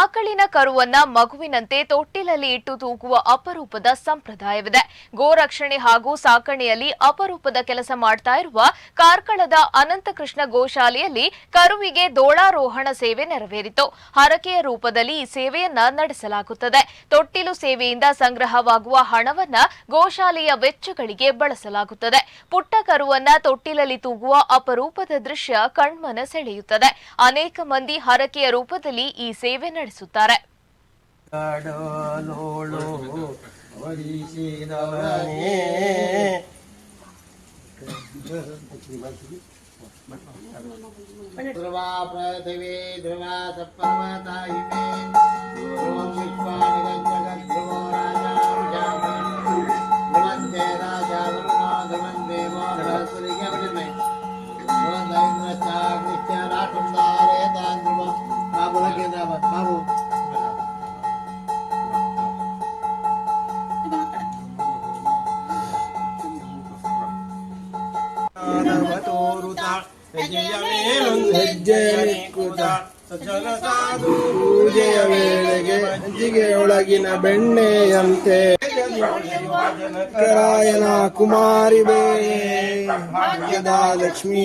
ಆಕಳಿನ ಕರುವನ್ನ ಮಗುವಿನಂತೆ ತೊಟ್ಟಿಲಲ್ಲಿ ಇಟ್ಟು ತೂಗುವ ಅಪರೂಪದ ಸಂಪ್ರದಾಯವಿದೆ. ಗೋರಕ್ಷಣೆ ಹಾಗೂ ಸಾಕಣೆಯಲ್ಲಿ ಅಪರೂಪದ ಕೆಲಸ ಮಾಡ್ತಾ ಇರುವ ಕಾರ್ಕಳದ ಅನಂತಕೃಷ್ಣ ಗೋಶಾಲೆಯಲ್ಲಿ ಕರುವಿಗೆ ದೋಳಾರೋಹಣ ಸೇವೆ ನೆರವೇರಿತು. ಹರಕೆಯ ರೂಪದಲ್ಲಿ ಈ ಸೇವೆಯನ್ನ ನಡೆಸಲಾಗುತ್ತದೆ. ತೊಟ್ಟಿಲು ಸೇವೆಯಿಂದ ಸಂಗ್ರಹವಾಗುವ ಹಣವನ್ನ ಗೋಶಾಲೆಯ ವೆಚ್ಚಗಳಿಗೆ ಬಳಸಲಾಗುತ್ತದೆ. ಪುಟ್ಟ ಕರುವನ್ನ ತೊಟ್ಟಿಲಲ್ಲಿ ತೂಗುವ ಅಪರೂಪದ ದೃಶ್ಯ ಕಣ್ಮನ ಸೆಳೆಯುತ್ತದೆ. ಅನೇಕ ಮಂದಿ ಹರಕೆಯ ರೂಪದಲ್ಲಿ ಈ ಸೇವೆ ನಡೆಸುತ್ತಾರೆ ಕಡಲೋಳು ಒಲಿಸಿದವನೇ ಧ್ರುವ ಪೃಥಿವೀ ಧ್ರುವ ಸಪ್ಪರ್ವತಾಯಿಮೆ ಸಜ್ಜನ ಸಾಧು ಪೂಜೆಯ ವೇಳೆಗೆ ಮಜ್ಜಿಗೆ ಒಳಗಿನ ಬೆಣ್ಣೆಯಂತೆ. ರಾಯನ ಕುಮಾರಿ ಬೇ ಭಾಗ್ಯದ ಲಕ್ಷ್ಮೀ